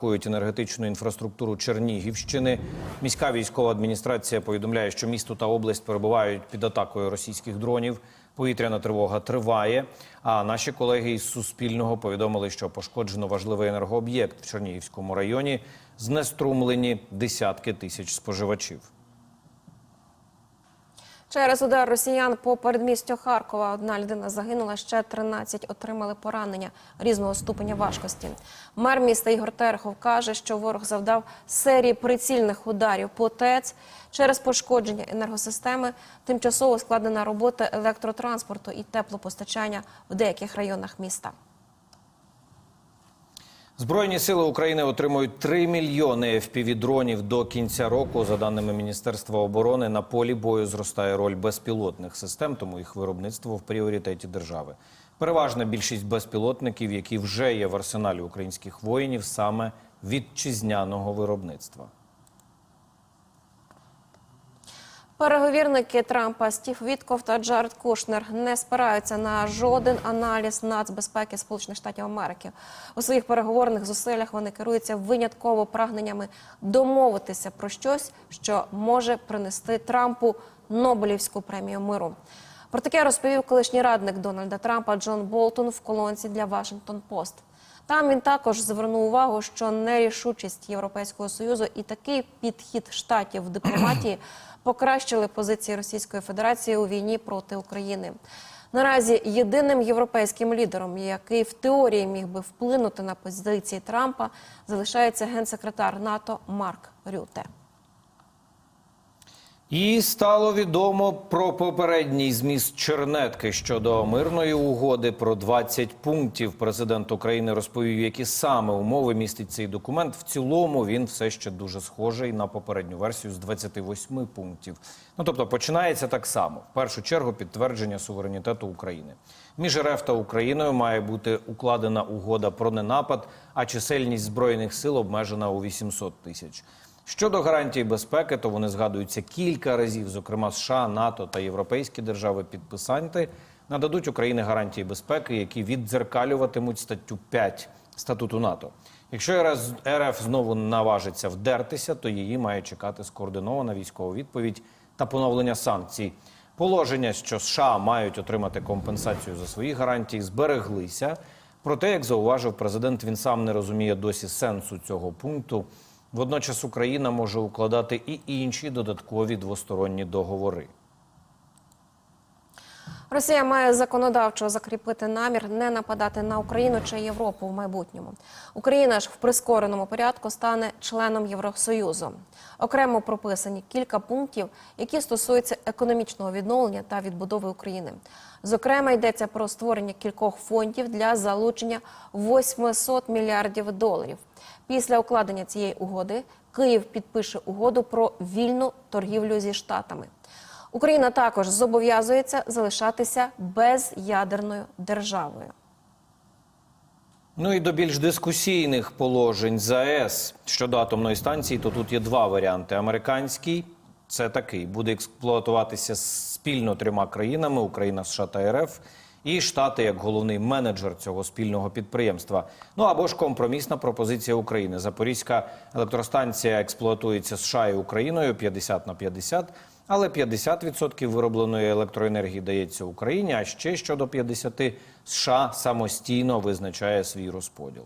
Кують енергетичну інфраструктуру Чернігівщини. Міська військова адміністрація повідомляє, що місто та область перебувають під атакою російських дронів. Повітряна тривога триває. А наші колеги із Суспільного повідомили, що пошкоджено важливий енергооб'єкт в Чернігівському районі. Знеструмлені десятки тисяч споживачів. Через удар росіян по передмістю Харкова одна людина загинула, ще 13 отримали поранення різного ступеня важкості. Мер міста Ігор Терехов каже, що ворог завдав серії прицільних ударів по ТЕЦ. Через пошкодження енергосистеми тимчасово складена робота електротранспорту і теплопостачання в деяких районах міста. Збройні сили України отримують 3 мільйони FPV-дронів до кінця року. За даними Міністерства оборони, на полі бою зростає роль безпілотних систем, тому їх виробництво в пріоритеті держави. Переважна більшість безпілотників, які вже є в арсеналі українських воїнів, саме вітчизняного виробництва. Переговірники Трампа Стів Вітков та Джаред Кушнер не спираються на жоден аналіз нацбезпеки Сполучених Штатів Америки. У своїх переговорних зусиллях вони керуються винятково прагненнями домовитися про щось, що може принести Трампу Нобелівську премію миру. Про таке розповів колишній радник Дональда Трампа Джон Болтон в колонці для Вашингтон Пост. Там він також звернув увагу, що нерішучість Європейського союзу і такий підхід штатів в дипломатії покращили позиції Російської Федерації у війні проти України. Наразі єдиним європейським лідером, який в теорії міг би вплинути на позиції Трампа, залишається генсекретар НАТО Марк Рюте. І стало відомо про попередній зміст чернетки щодо мирної угоди про 20 пунктів. Президент України розповів, які саме умови містить цей документ. В цілому він все ще дуже схожий на попередню версію з 28 пунктів. Ну тобто починається так само. В першу чергу підтвердження суверенітету України. Між РФ та Україною має бути укладена угода про ненапад, а чисельність збройних сил обмежена у 800 тисяч. Щодо гарантій безпеки, то вони згадуються кілька разів. Зокрема, США, НАТО та європейські держави-підписанти нададуть Україні гарантії безпеки, які віддзеркалюватимуть статтю 5 статуту НАТО. Якщо РФ знову наважиться вдертися, то її має чекати скоординована військова відповідь та поновлення санкцій. Положення, що США мають отримати компенсацію за свої гарантії, збереглися. Проте, як зауважив президент, він сам не розуміє досі сенсу цього пункту. Водночас Україна може укладати і інші додаткові двосторонні договори. Росія має законодавчо закріпити намір не нападати на Україну чи Європу в майбутньому. Україна ж в прискореному порядку стане членом Євросоюзу. Окремо прописані кілька пунктів, які стосуються економічного відновлення та відбудови України. Зокрема, йдеться про створення кількох фондів для залучення 800 мільярдів доларів. Після укладення цієї угоди Київ підпише угоду про вільну торгівлю зі штатами. Україна також зобов'язується залишатися безядерною державою. Ну і до більш дискусійних положень ЗАЕС щодо атомної станції, то тут є два варіанти: американський це такий, буде експлуатуватися спільно трьома країнами: Україна, США та РФ. І штати як головний менеджер цього спільного підприємства. Ну або ж компромісна пропозиція України. Запорізька електростанція експлуатується США і Україною 50 на 50, але 50% виробленої електроенергії дається Україні. А ще щодо 50 США самостійно визначає свій розподіл.